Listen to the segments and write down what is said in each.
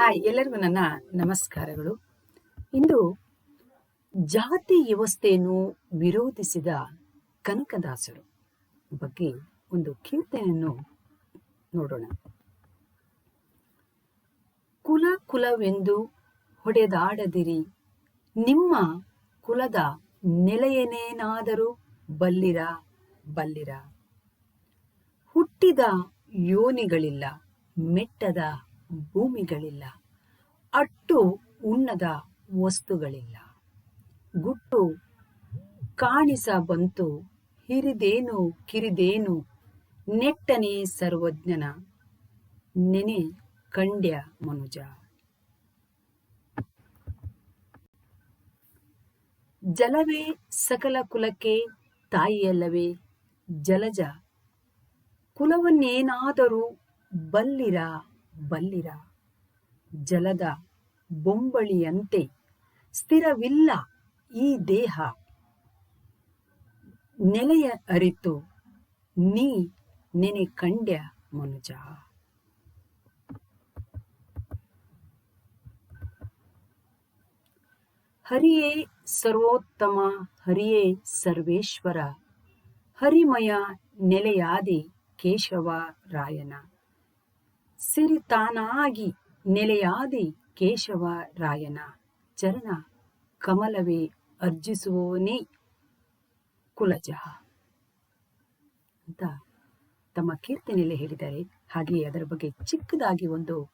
Hi, ಎಲ್ಲರಿಗೂ ನನ್ನ ನಮಸ್ಕಾರಗಳು. ಇಂದು ಜಾತಿ ವ್ಯವಸ್ಥೆಯನ್ನು ವಿರೋಧಿಸಿದ ಕನಕದಾಸರು ಬಗ್ಗೆ ಒಂದು ಕೀರ್ತನೆಯನ್ನು ನೋಡೋಣ. ಕುಲ ಕುಲವೆಂದು ಹೊಡೆದಾಡದಿರಿ, ನಿಮ್ಮ ಕುಲದ ನೆಲೆಯನೇನಾದರೂ ಬಲ್ಲಿರ ಬಲ್ಲಿರ. ಹುಟ್ಟಿದ ಯೋನಿಗಳಿಲ್ಲ, ಮೆಟ್ಟದ ಭೂಮಿಗಳಿಲ್ಲ. ಅಟ್ಟು ಉಣ್ಣದ ವಸ್ತುಗಳಿಲ್ಲ. ಗುಟ್ಟು ಕಾಣಿಸ ಬಂತು, ಹಿರಿದೇನು ಕಿರಿದೇನು ನೆಟ್ಟನೆ ಸರ್ವಜ್ಞನ ನೆನೆ ಕಂಡ್ಯ ಮನುಜ. ಜಲವೇ ಸಕಲ ಕುಲಕ್ಕೆ ತಾಯಿಯಲ್ಲವೇ ಜಲಜ. ಕುಲವನ್ನೇನಾದರೂ ಬಲ್ಲಿರ ಬಲ್ಲಿರ. ಜಲದ ಬೊಂಬಳಿಯಂತೆ ಸ್ಥಿರವಿಲ್ಲ ಈ ದೇಹ. ನೆಲೆಯ ಅರಿತು, ನೀ ನೆನೆ ಕಂಡ್ಯ ಮನುಜ. ಹರಿಯೇ ಸರ್ವೋತ್ತಮ, ಹರಿಯೇ ಸರ್ವೇಶ್ವರ, ಹರಿಮಯ ನೆಲೆಯಾದಿ ಕೇಶವ ರಾಯನ. ಸಿರಿತಾನಾಗಿ ನೆಲೆಯಾದಿ ಕೇಶವ ರಾಯನ ಚರಣ ಕಮಲವೇ ಅರ್ಜಿಸುವವನೇ ಕುಲಜ ಅಂತ ತಮ್ಮ ಕೀರ್ತನೆಯಲ್ಲಿ ಹೇಳಿದ್ದಾರೆ. ಹಾಗೆಯೇ ಅದರ ಬಗ್ಗೆ ಚಿಕ್ಕದಾಗಿ ಒಂದು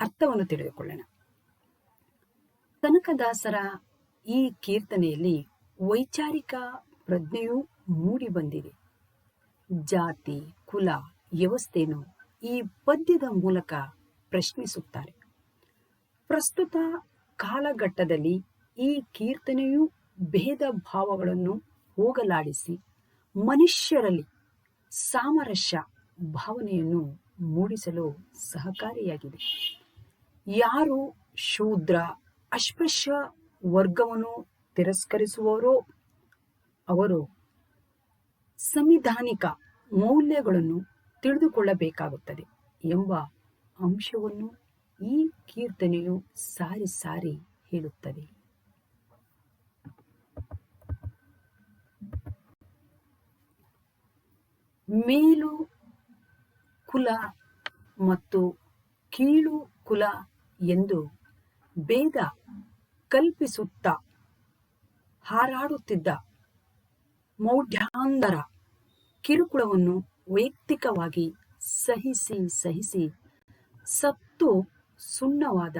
ಅರ್ಥವನ್ನು ತಿಳಿದುಕೊಳ್ಳೋಣ. ಕನಕದಾಸರ ಈ ಕೀರ್ತನೆಯಲ್ಲಿ ವೈಚಾರಿಕ ಪ್ರಜ್ಞೆಯೂ ಮೂಡಿ ಬಂದಿದೆ. ಜಾತಿ, ಕುಲ, ವ್ಯವಸ್ಥೆಯನ್ನು ಈ ಪದ್ಯದ ಮೂಲಕ ಪ್ರಶ್ನಿಸುತ್ತಾರೆ. ಪ್ರಸ್ತುತ ಕಾಲಘಟ್ಟದಲ್ಲಿ ಈ ಕೀರ್ತನೆಯು ಭೇದ ಭಾವಗಳನ್ನು ಹೋಗಲಾಡಿಸಿ ಮನುಷ್ಯರಲ್ಲಿ ಸಾಮರಸ್ಯ ಭಾವನೆಯನ್ನು ಮೂಡಿಸಲು ಸಹಕಾರಿಯಾಗಿದೆ. ಯಾರು ಶೂದ್ರ ಅಸ್ಪೃಶ್ಯ ವರ್ಗವನ್ನು ತಿರಸ್ಕರಿಸುವವರೋ ಅವರು ಸಂವಿಧಾನಿಕ ಮೌಲ್ಯಗಳನ್ನು ತಿಳಿದುಕೊಳ್ಳಬೇಕಾಗುತ್ತದೆ ಎಂಬ ಅಂಶವನ್ನು ಈ ಕೀರ್ತನೆಯು ಸಾರಿ ಸಾರಿ ಹೇಳುತ್ತದೆ. ಮೇಲು ಕುಲ ಮತ್ತು ಕೀಳು ಕುಲ ಎಂದು ಭೇದ ಕಲ್ಪಿಸುತ್ತಾ ಹಾರಾಡುತ್ತಿದ್ದ ಮೌಢ್ಯಾಂಧರ ಕಿರುಕುಳವನ್ನು ವೈಯಕ್ತಿಕವಾಗಿ ಸಹಿಸಿ ಸಹಿಸಿ ಸತ್ತು ಸುಣ್ಣವಾದ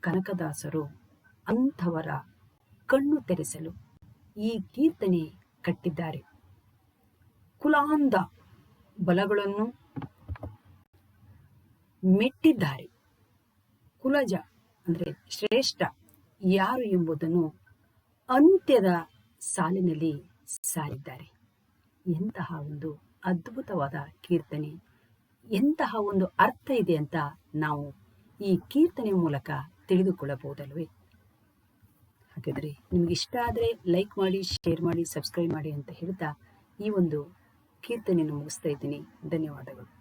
ಕನಕದಾಸರು ಅಂಥವರ ಕಣ್ಣು ತೆರೆಸಲು ಈ ಕೀರ್ತನೆ ಕಟ್ಟಿದ್ದಾರೆ. ಕುಲಾಂಧ ಬಲಗಳನ್ನು ಮೆಟ್ಟಿದ್ದಾರೆ. ಕುಲಜ ಅಂದರೆ ಶ್ರೇಷ್ಠ ಯಾರು ಎಂಬುದನ್ನು ಅಂತ್ಯದ ಸಾಲಿನಲ್ಲಿ ಸಾರಿದ್ದಾರೆ. ಎಂತಹ ಒಂದು ಅದ್ಭುತವಾದ ಕೀರ್ತನೆ. ಎಂತಹ ಒಂದು ಅರ್ಥ ಇದೆ ಅಂತ ನಾವು ಈ ಕೀರ್ತನೆ ಮೂಲಕ ತಿಳಿದುಕೊಳ್ಳಬಹುದಲ್ವೇ? ಹಾಗಾದರೆ ನಿಮ್ಗೆ ಇಷ್ಟ ಆದರೆ ಲೈಕ್ ಮಾಡಿ, ಶೇರ್ ಮಾಡಿ, ಸಬ್ಸ್ಕ್ರೈಬ್ ಮಾಡಿ ಅಂತ ಹೇಳ್ತಾ ಈ ಒಂದು ಕೀರ್ತನೆಯನ್ನು ಮುಗಿಸ್ತಾ ಇದ್ದೀನಿ. ಧನ್ಯವಾದಗಳು.